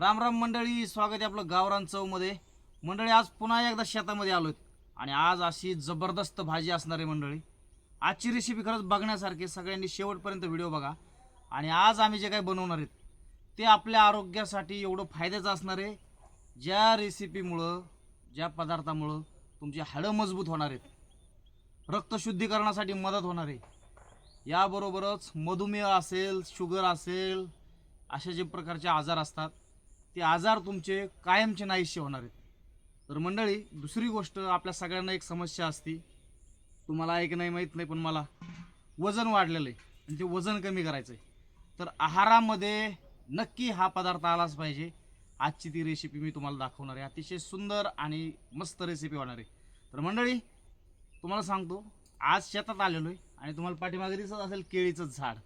राम राम मंडळी स्वागत आहे आपलं गावरान चवमध्ये मंडळी आज पुन्हा एकदा शेतामध्ये आलो आणि आज अशी जबरदस्त भाजी असणार आहे मंडळी. आजची रेसिपी खरंच बघण्यासारखी सगळ्यांनी शेवटपर्यंत व्हिडिओ बघा. आणि आज आम्ही जे काही बनवणार आहेत ते आपल्या आरोग्यासाठी एवढं फायद्याचं असणार आहे. ज्या रेसिपीमुळं ज्या पदार्थामुळं तुमची हाडं मजबूत होणार आहेत रक्तशुद्धीकरणासाठी मदत होणार आहे. याबरोबरच मधुमेह असेल शुगर असेल असे जे प्रकारचे आजार असतात ते आजार तुमचे कायमचे नाहीसे होणार आहेत. तर मंडळी दुसरी गोष्ट आपल्या सगळ्यांना एक समस्या असती. तुम्हाला आहे की नाही माहीत नाही पण मला वजन वाढलेलं आहे आणि ते वजन कमी करायचं आहे. तर आहारामध्ये नक्की हा पदार्थ आलाच पाहिजे. आजची ती रेसिपी मी तुम्हाला दाखवणार आहे. अतिशय सुंदर आणि मस्त रेसिपी होणार आहे. तर मंडळी तुम्हाला सांगतो आज शेतात आलेलो आहे आणि तुम्हाला पाठीमागे दिसत असेल केळीचं झाड.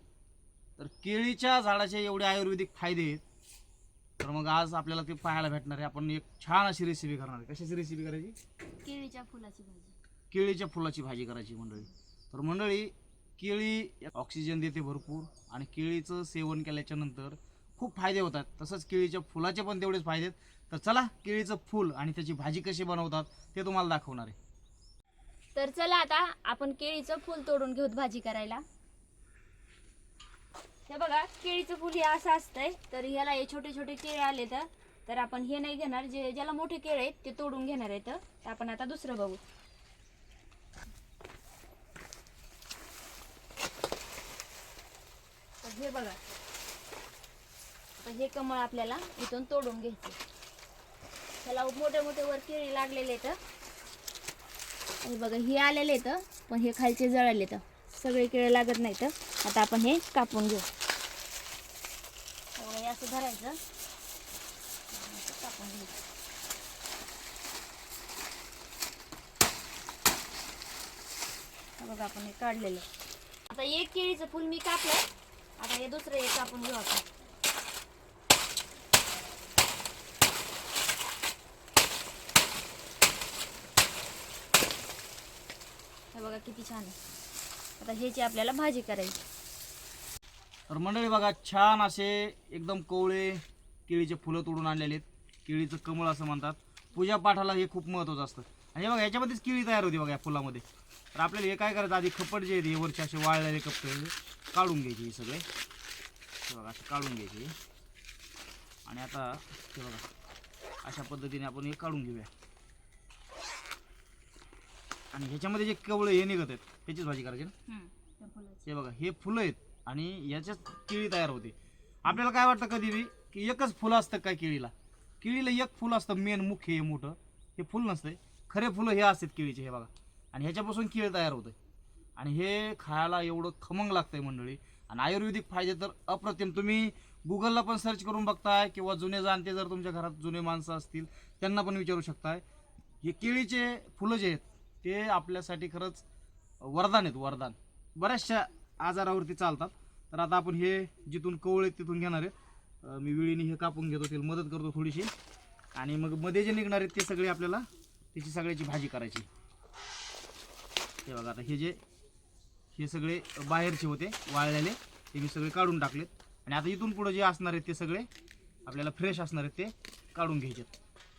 तर केळीच्या झाडाचे एवढे आयुर्वेदिक फायदे आहेत तर मग आज आपल्याला ते पाहायला भेटणार आहे. आपण एक छान अशी रेसिपी करणार आहे. कशाची रेसिपी करायची? केळीच्या फुलाची भाजी. केळीच्या फुलाची भाजी करायची मंडळी. तर मंडळी केळी ऑक्सिजन देते भरपूर आणि केळीचं सेवन केल्याच्यानंतर खूप फायदे होतात. तसंच केळीच्या फुलाचे पण तेवढेच फायदे आहेत. तर चला केळीचं फुल आणि त्याची भाजी कशी बनवतात ते तुम्हाला दाखवणार आहे. तर चला आता आपण केळीचं फुल तोडून घेऊत भाजी करायला. हे बघा केळीचं फुल हे असं असतंय. तर ह्याला हे छोटे छोटे केळे आले तर तर आपण हे नाही घेणार. जे ज्याला मोठे केळे आहेत ते तोडून घेणार आहेत तर. आपण आता दुसरं बघू. हे बघा. आता हे कमळ आपल्याला इथून तोडून घ्यायचं त्याला मोठे मोठे वर केळी लागलेले तर हे बघा हे आलेले तर पण हे खालचे जळाले तर सगळे केळे लागत नाही तर आता आपण हे कापून घेऊ. हे असं धरायचं. कापून घ्यायचं बघा आपण हे काढलेलं. आता एक केळीचं फुल मी कापलं आता हे दुसरं एक कापून घेऊ आपण हे बघा किती छान आहे. आता ह्याची आपल्याला भाजी करायची. तर मंडळी बघा छान असे एकदम कोवळे केळीचे फुलं तोडून आणलेले आहेत. केळीचं कमळ असं म्हणतात. पूजा पाठाला हे खूप महत्त्वाचं असतं. आणि हे बघा याच्यामध्येच केळी तयार होती बघा या फुलामध्ये. तर आपल्याला हे काय करायचं? आधी खपट जे आहेत हे वरचे असे वाळलेले कपडे काढून घ्यायचे हे सगळे. हे बघा असे काढून घ्यायचे आणि आता हे बघा अशा पद्धतीने आपण हे काढून घेऊया. आणि ह्याच्यामध्ये जे कवळे हे निघत आहेत त्याचीच भाजी करायची ना? हे बघा हे फुलं आहेत. आणि याच्यात केळी तयार होते. आपल्याला काय वाटतं कधी बी? की एकच फुलं असतं काय केळीला? केळीला एक फुलं असतं मेन मुख्य हे मोठं. हे फुल नसतंय. खरे फुलं हे असतात केळीचे हे बघा. आणि ह्याच्यापासून केळ तयार होतं आणि हे खायला एवढं खमंग लागतंय मंडळी. आणि आयुर्वेदिक फायदे तर अप्रतिम. तुम्ही गुगलला पण सर्च करून बघताय किंवा जुने जाणते जर तुमच्या घरात जुने माणसं असतील त्यांना पण विचारू शकताय. हे केळीचे फुलं जे आहेत ते आपल्यासाठी खरंच वरदान आहेत वरदान. बऱ्याचशा आजारावरती चालतात. तर आता आपण हे जिथून कवळ आहेत तिथून घेणार आहेत अं, मी विळीने हे कापून घेतो त्याला मदत करतो थोडीशी. आणि मग मध्ये जे निघणार आहेत ते सगळे आपल्याला त्याची सगळ्याची भाजी करायची. हे बघा आता हे जे हे सगळे बाहेरचे होते वाळलेले ते मी सगळे काढून टाकलेत. आणि आता इथून पुढे जे असणार आहेत ते सगळे आपल्याला फ्रेश असणार आहेत ते काढून घ्यायचे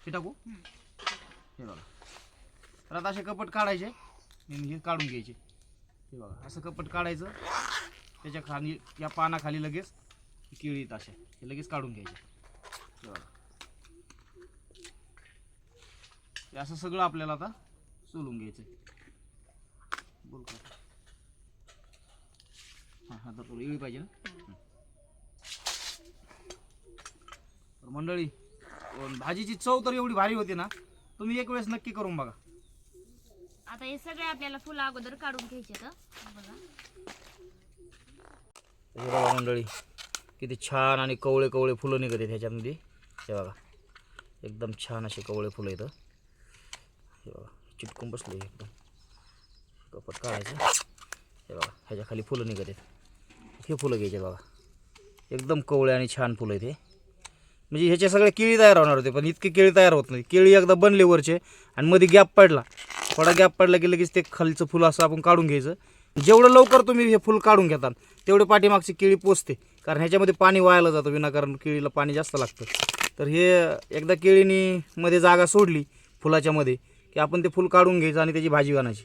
हे टाकू? हे बघा. तर आता असे कपट काढायचे आणि हे काढून घ्यायचे. हे बघा असं कपट काढायचं. त्याच्याखाली या पानाखाली लगेच केळी येत असे हे लगेच काढून घ्यायचे. बघा. असं सगळं आपल्याला आता सोलून घ्यायचं बोल का? हां हां तर इळी पाहिजे ना? तर मंडळी भाजीची चव तर एवढी भारी होती ना तुम्ही एक वेळेस नक्की करून बघा. आता हे सगळे आपल्याला फुलं अगोदर काढून घ्यायचे तर बघा. हे बघा मंडळी किती छान आणि कवळे कवळे फुलं निघत आहेत ह्याच्यामध्ये. हे बघा. एकदम छान असे कवळे फुलं येतं हे. बघा. चिटकून बसले एकदम. कपट काढायचं. हे बघा ह्याच्या खाली फुलं निघत आहेत. हे फुलं घ्यायचे बघा. एकदम कवळे आणि छान फुलं येते म्हणजे ह्याचे सगळे केळी तयार होणार होते पण इतके केळी तयार होत नाही केळी एकदा बनले वरचे आणि मध्ये गॅप पडला. थोडा गॅप पडला की लगेच ते खालचं फुलं असं आपण काढून घ्यायचं. जेवढं लवकर तुम्ही हे फुल काढून घेतात तेवढे पाठीमागची केळी पोचते कारण ह्याच्यामध्ये पाणी वायाला जातं विनाकारण केळीला पाणी जास्त लागतं. तर हे एकदा केळीनी मध्ये जागा सोडली फुलाच्यामध्ये की आपण ते फुल काढून घ्यायचं आणि त्याची भाजी बनायची.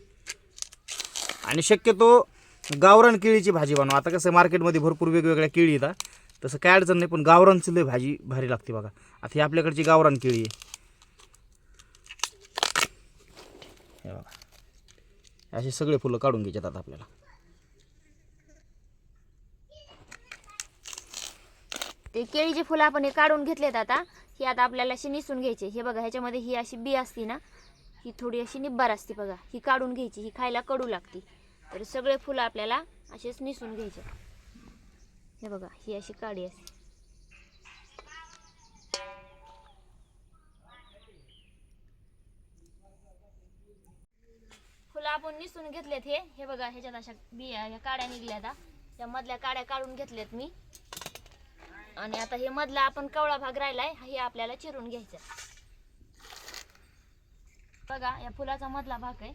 आणि शक्यतो गावरान केळीची भाजी बनवा. आता कसं मार्केटमध्ये भरपूर वेगवेगळ्या केळी येतात. तसं काय अडचण नाही पण गावरानचं लय भाजी भारी लागते बघा. आता ही आपल्याकडची गावरान केळी आहे हे बघा असे सगळे फुलं काढून घ्यायचे आता आपल्याला. ते केळीची फुलं आपण हे काढून घेतलेत आता. ही आता आपल्याला अशी निसून घ्यायची. हे बघा ह्याच्यामध्ये ही अशी बी असती ना ही थोडी अशी निब्बार असते बघा. ही काढून घ्यायची ही खायला कडू लागते. तर सगळे फुलं आपल्याला असेच निसून घ्यायचे. हे बघा ही अशी काडी असते. फुलं आपण निसून घेतलेत हे. हे बघा ह्याच्यात अशा बिया ह्या काड्या निघल्या आता. त्या मधल्या काड्या काढून घेतल्यात मी. आणि आता हे मधला आपण कवळा भाग राहिलाय हे आपल्याला चिरून घ्यायचा बघा या फुलाचा मधला भाग आहे.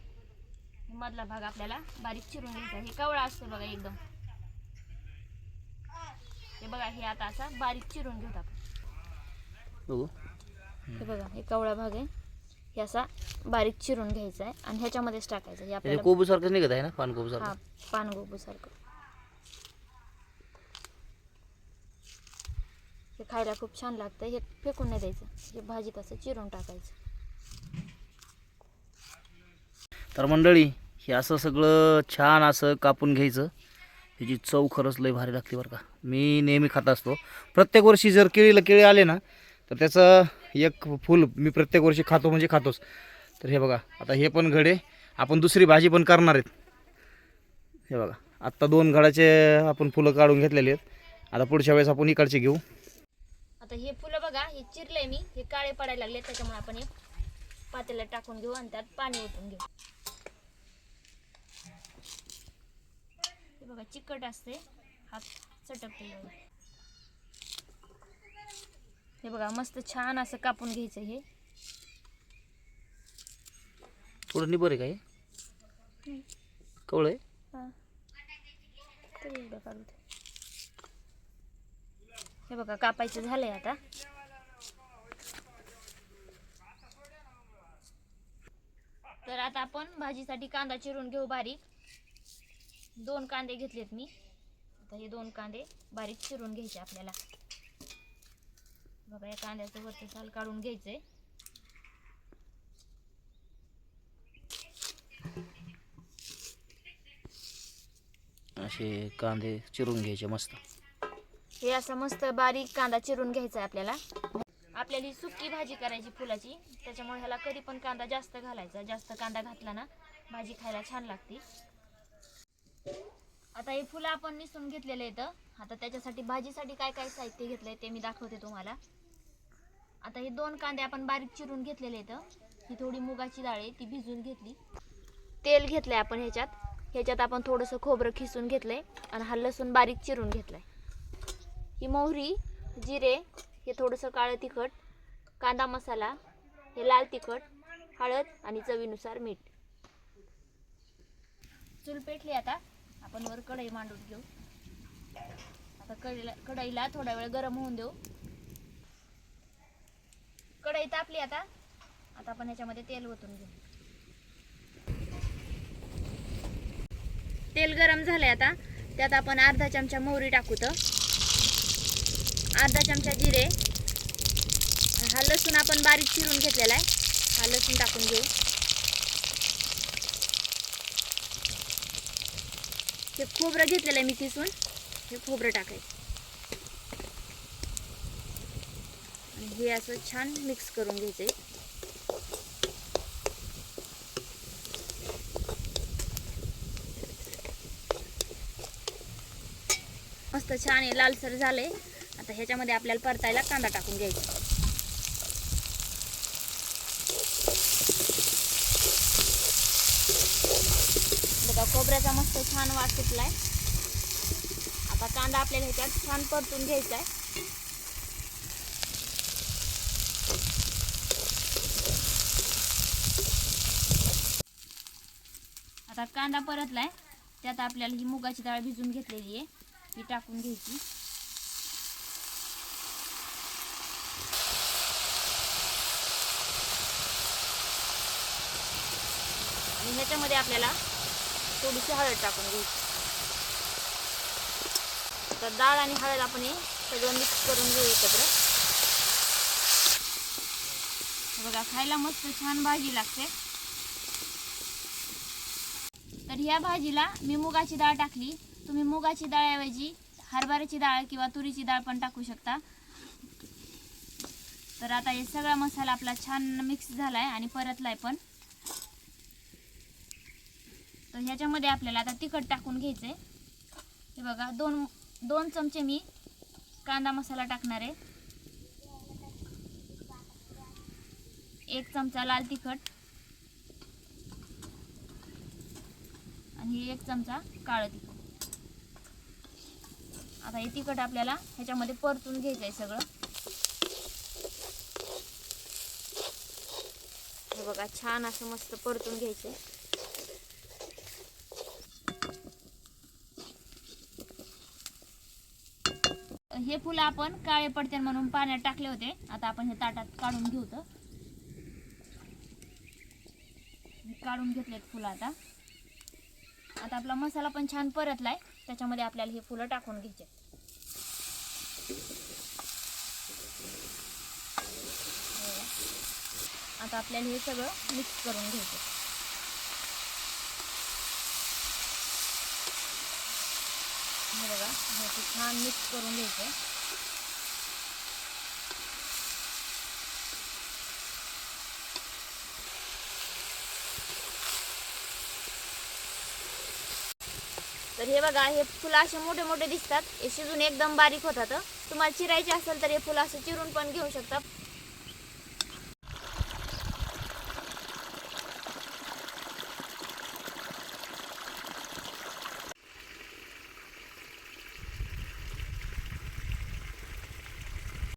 हे मधला भाग आपल्याला बारीक चिरून घ्यायचा. हे कवळा असतो बघा एकदम. हे बघा हे आता असा बारीक चिरून घेऊ आपण. बघू. हे बघा हे कवळा भाग आहे. हे असा बारीक चिरून घ्यायचा आहे आणि ह्याच्यामध्येच टाकायचं हे आपल्याला कोबू सारखं निघत आहे ना? पानकोबू हा पानगोबू सारखं हे खायला खूप छान लागतं हे फेकून नाही द्यायचं. हे भाजीत असं चिरून टाकायचं. तर मंडळी हे असं सगळं छान असं कापून घ्यायचं. ह्याची चव खरंच लय भारी लागते बरं का. मी नेहमी खात असतो. प्रत्येक वर्षी जर केळीला केळी आले ना तर त्याचं एक फुल मी प्रत्येक वर्षी खातो म्हणजे खातोच. तर हे बघा आता हे पण घडे. आपण दुसरी भाजी पण करणार आहेत. हे बघा आत्ता दोन घडाचे आपण फुलं काढून घेतलेली आहेत. आता पुढच्या वेळेस आपण इकडचे घेऊ. आता हे फुलं बघा हे चिरले मी. हे काळे पडायला लागले त्याच्यामुळे आपण हे पातेला टाकून घेऊ आणि त्यात पाणी ओतून घेऊ. हे बघा चिकट असते हात चटकते हे बघा मस्त छान असं कापून घ्यायचं हे. थोडं निबर आहे काय कवळ आहे? हा. हे बघा कापायचं झालंय आता. तर आता आपण भाजीसाठी कांदा चिरून घेऊ बारीक. दोन कांदे घेतलेत मी. आता हे दोन कांदे बारीक चिरून घ्यायचे आपल्याला. बघा या कांद्याचं वरचं साल काढून घ्यायचंय. असे कांदे चिरून घ्यायचे मस्त. हे असं मस्त बारीक कांदा चिरून घ्यायचा आहे आपल्याला. आपल्याला ही सुकी भाजी करायची फुलाची. त्याच्यामुळे ह्याला कधी पण कांदा जास्त घालायचा. जास्त कांदा घातला ना भाजी खायला छान लागते. आता हे फुलं आपण निसून घेतलेले आहेत. आता त्याच्यासाठी भाजीसाठी काय काय साहित्य घेतलंय ते मी दाखवते तुम्हाला. आता हे दोन कांदे आपण बारीक चिरून घेतलेले आहेत. ही थोडी मुगाची डाळ आहे ती भिजून घेतली. तेल घेतलंय आपण ह्याच्यात. ह्याच्यात आपण थोडंसं खोबरं खिसून घेतलंय आणि हा लसूण बारीक चिरून घेतलाय. ही मोहरी जिरे हे थोडंसं काळं तिखट कांदा मसाला हे लाल तिखट हळद आणि चवीनुसार मीठ. चूल पेटली आता. आपण वर कढई मांडून घेऊ. आता कढईला कढईला थोडा वेळ गरम होऊन देऊ. कढई तापली आता. आता आपण ह्याच्यामध्ये तेल ओतून घेऊ. तेल गरम झालंय आता. त्यात आपण अर्धा चमचा मोहरी टाकू तर. अर्धा चमचा जिरे. हा लसूण आपण बारीक चिरून घेतलेला आहे. हा लसूण टाकून घेऊ. हे खोबरं घेतलेलं आहे मी किसून. हे खोबरं टाकायचं. आणि हे असं छान मिक्स करून घ्यायचंय. मस्त छान आहे लालसर झालंय. आता ह्याच्यामध्ये आपल्याला परतायला कांदा टाकून घ्यायचा. बघा खोबऱ्याचा मस्त छान वास सुटलाय. आता कांदा आपल्याला ह्याच्यात छान परतून घ्यायचा आहे. आता कांदा परतलाय. त्यात आपल्याला ही मुगाची डाळ भिजून घेतलेली आहे. ही टाकून घ्यायची. आणि ह्याच्यामध्ये आपल्याला थोडीशी हळद टाकून घ्यायची. तर डाळ आणि हळद आपण हे सगळं मिक्स करून घेऊ एकत्र. बघा खायला मस्त छान भाजी लागते. तर ह्या भाजीला मी मुगाची डाळ टाकली. तुम्ही मुगाची डाळऐवजी हरभऱ्याची डाळ किंवा तुरीची डाळ पण टाकू शकता. तर आता हे सगळा मसाला आपला छान मिक्स झालाय आणि परतलाय पण. तर ह्याच्यामध्ये आपल्याला आता तिखट टाकून घ्यायचंय. हे बघा दोन दोन चमचे मी कांदा मसाला टाकणार आहे. एक चमचा लाल तिखट. आणि एक चमचा काळं तिखट. आता हे तिखट आपल्याला ह्याच्यामध्ये परतून घ्यायचं आहे सगळं. हे बघा छान असं मस्त परतून घ्यायचं हे फुलं आपण काळे पडते म्हणून पाण्यात टाकले होते. आता आपण हे ताटात काढून घेऊ तर. काढून घेतलेत फुलं आता. आता आपला मसाला पण छान परतलाय. त्याच्यामध्ये आपल्याला हे फुलं टाकून घ्यायचे. आता आपल्याला हे सगळं मिक्स करून घ्यायचं हे बघा हे असं छान मिक्स करून घ्यायचं. तर हे बघा हे फुलं असे मोठे मोठे दिसतात. हे शिजून एकदम बारीक होतात. तुम्हाला चिरायचे असेल तर हे फुलं असं चिरून पण घेऊ शकता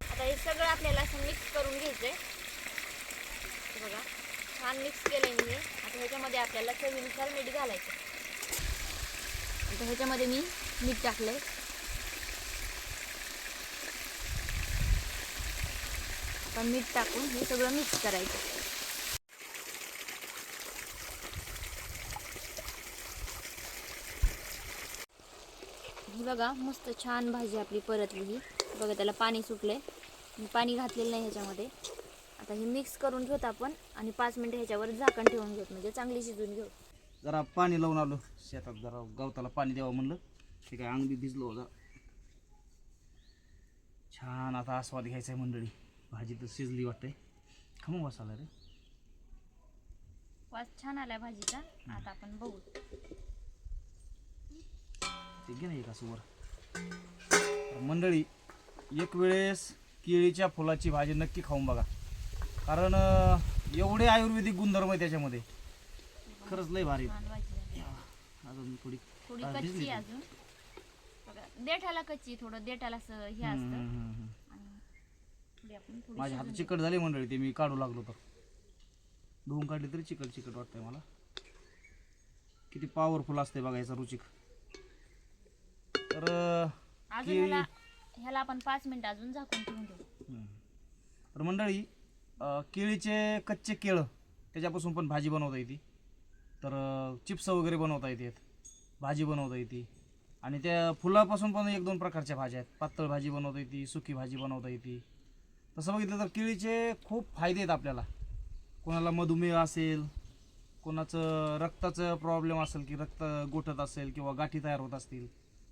आता हे सगळं आपल्याला असं मिक्स करून घ्यायचंय हे बघा छान मिक्स केलंय मी हे आता ह्याच्यामध्ये आपल्याला चवीनुसार मीठ घालायचं. आता ह्याच्यामध्ये मी मीठ टाकलंय. आता मीठ टाकून हे सगळं मिक्स करायचं. ही बघा मस्त छान भाजी आपली परतली ही. बघा त्याला पाणी सुटलंय. पाणी घातलेलं नाही ह्याच्यामध्ये. आता हे मिक्स करून घेऊत आपण आणि पाच मिनिटं ह्याच्यावर झाकण ठेवून घेऊत म्हणजे चांगली शिजून घेऊ जरा पाणी लावून आलो. शेतात जरा गवताला पाणी द्यावं म्हणलं. ते काय अंग बी भिजलं होतं. छान आता आस्वाद घ्यायचा आहे मंडळी. भाजी तर शिजली वाटते खमू मसाला रे. वास छान आलाय भाजीचा. आता आपण बघू. ते घे ना एक असं वर. मंडळी एक वेळेस केळीच्या फुलाची भाजी नक्की खाऊन बघा. कारण एवढे आयुर्वेदिक गुणधर्म आहे त्याच्यामध्ये. खरंच लय भारी. अजून थोडी थोडी भिजली कच्ची ती. अजून. बघा देठाला कच्ची थोडं देठाला असं हे असतं. माझ्या हात चिकट झाली मंडळी ते मी काढू लागलो तर. धुवून काढली तरी चिकट चिकट वाटतंय मला. किती पॉवरफुल असते बघा याचा रुचिक. तर अजून ह्याला ह्याला आपण पाच मिनिटं अजून झाकून ठेवून देऊ. तर मंडळी अं, केळीचे कच्चे केळं त्याच्यापासून पण भाजी बनवता येते. तर चिप्स वगैरे बनवता येतात भाजी बनवता येते. आणि त्या फुलापासून पण एक दोन प्रकारच्या भाज्या आहेत. पातळ भाजी बनवता येते सुकी भाजी बनवता येते. तसं बघितलं तर केळीचे खूप फायदे आहेत आपल्याला. कोणाला मधुमेह असेल कोणाचं रक्ताचं प्रॉब्लेम असेल की रक्त गोठत असेल किंवा गाठी तयार होत असतील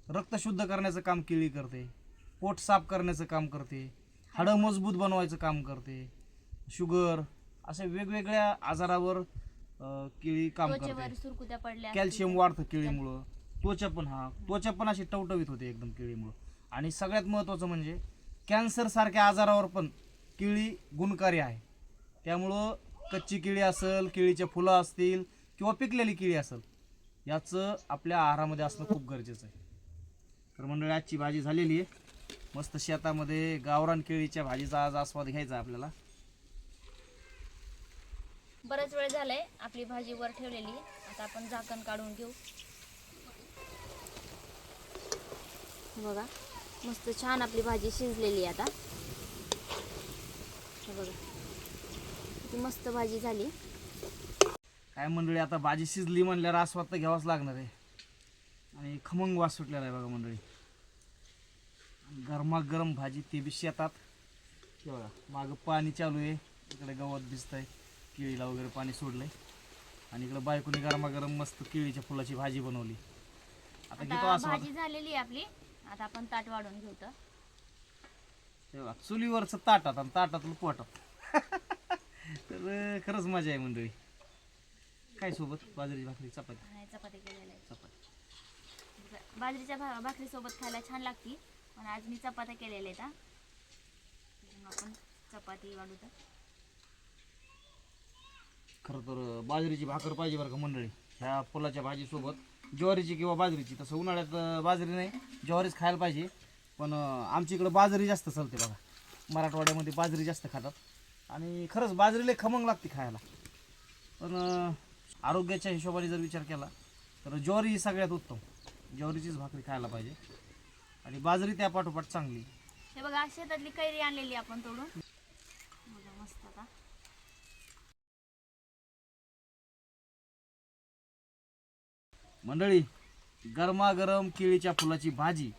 रक्त शुद्ध करण्याचं काम केळी करते. पोट साफ करण्याचं काम करते. हाडं मजबूत बनवायचं काम करते. शुगर अशा वेगवेगळ्या आजारावर अं, केळी काम करते. सुरकुत्या पडल्या कॅल्शियम वाढतं केळीमुळं. त्वचा पण हा त्वचा पण अशी टवटवीत होते एकदम केळीमुळं. आणि सगळ्यात महत्त्वाचं म्हणजे कॅन्सर सारख्या आजारावर पण केळी गुणकारी आहे. त्यामुळं कच्ची केळी असेल केळीचे फुलं असतील किंवा पिकलेली केळी असेल याचं आपल्या आहारामध्ये असणं खूप गरजेचं आहे. तर मंडळी आजची भाजी झालेली आहे. मस्त शेतामध्ये गावरान केळीच्या भाजीचा आज आस्वाद घ्यायचा आपल्याला. बराच वेळ झालाय आपली भाजी वर ठेवलेली. आता आपण झाकण काढून घेऊ. बघा मस्त छान आपली भाजी शिजलेली आहे आता. हे बघा किती मस्त भाजी झाली. काय मंडळी आता भाजी शिजली म्हणल्यावर आस्वाद तर घ्यावाच लागणार आहे. आणि खमंग वास सुटलेला आहे बघा मंडळी. गरमागरम भाजी ते बी शेतात. बघा मागं पाणी चालू आहे. इकडे गवत भिजतंय. केळीला वगैरे पाणी सोडलंय. आणि इकडे बायकोने गरमागरम मस्त केळीच्या फुलाची भाजी बनवली. आता घेतो आता आस्वाद. भाजी झालेली आहे आपली. आता आपण ताट वाढून घेऊ तर. चुलीवरचं ताटात आणि ताटातलं पोटात तर अं, खरंच मजा आहे मंडळी. काय सोबत? बाजरीची भाकरी चपाती. आणि चपाती केलेल्या बाजरीच्या भा भाकरीसोबत खायला छान लागती. पण आज मी चपात्या केलेल्या आहेत हा. त्याच्यामुळं आपण चपाती वाढू तर. खरं तर बाजरीची भाकर पाहिजे बरं का मंडळी? ह्या फुलाच्या भाजीसोबत ज्वारीची किंवा बाजरीची. तसं उन्हाळ्यात बाजरी नाही ज्वारीच खायला पाहिजे. पण आमच्या इकडं बाजरी जास्त चालते बघा. मराठवाड्यामध्ये बाजरी जास्त खातात. आणि खरंच बाजरीला खमंग लागते खायला. पण आरोग्याच्या हिशोबाने जर विचार केला तर ज्वारी ही सगळ्यात उत्तम. ज्वारीचीच भाकरी खायला पाहिजे. आणि बाजरी त्या पाठोपाठ चांगली. हे बघा शेतातली कैरी आणलेली आपण तोडून बघा मस्त आता मंडळी गरमागरम केळीच्या फुलाची भाजी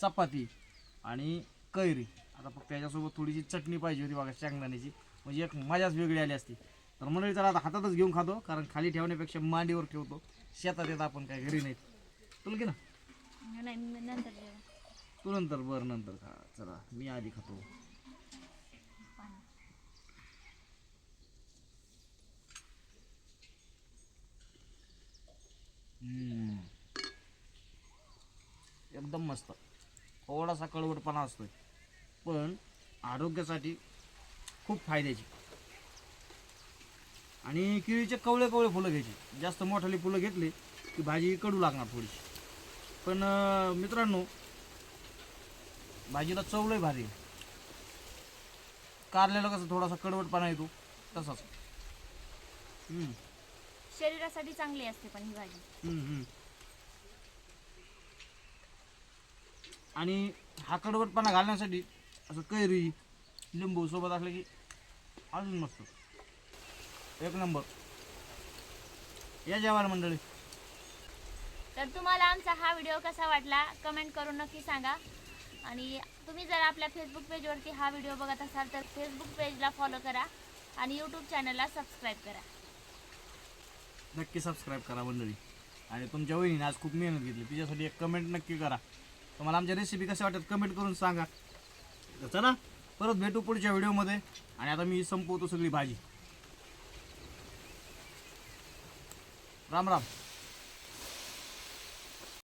चपाती आणि कैरी. आता फक्त त्याच्यासोबत थोडीशी चटणी पाहिजे होती बघा शेंगदाण्याची. म्हणजे एक मजाच वेगळी आली असती. तर मंडळी चला आता हातातच घेऊन खातो कारण खाली ठेवण्यापेक्षा मांडीवर ठेवतो. शेतात येत आपण काय घरी नाहीत. तुला की ना? तू नंतर बरं नंतर खा. चला मी आधी खातो. एकदम मस्त. थोडासा कळवटपणा असतो पण आरोग्यासाठी खूप फायद्याची. आणि केळीचे कवळे कवळे फुलं घ्यायची. जास्त मोठाली फुलं घेतली की भाजी कडू लागणार थोडीशी. पण मित्रांनो भाजीला चवलंय भारी कारल्याला कसं थोडासा कडवटपणा येतो तसाच. हम्म. शरीरासाठी चांगली असते पण ही भाजी. हम्म, हम्म. आणि हा कडवटपणा घालण्यासाठी असं कैरी लिंबू सोबत असलं की अजून मस्त. एक नंबर. या जेवायला मंडळी. तर तुम्हाला आमचा हा व्हिडिओ कसा वाटला कमेंट करून नक्की सांगा. आणि तुम्ही जर आपल्या फेसबुक पेजवरती हा व्हिडिओ बघत असाल तर फेसबुक पेजला फॉलो करा आणि यूट्यूब चॅनलला सबस्क्राईब करा. नक्की सबस्क्राईब करा मंडळी. आणि तुमच्या वहिनीने आज खूप मेहनत घेतली. तिच्यासाठी एक कमेंट नक्की करा. तुम्हाला आमच्या रेसिपी कशा वाटतात कमेंट करून सांगा. तर चला परत भेटू पुढच्या व्हिडिओमध्ये. आणि आता मी संपवतो सगळी भाजी. राम राम.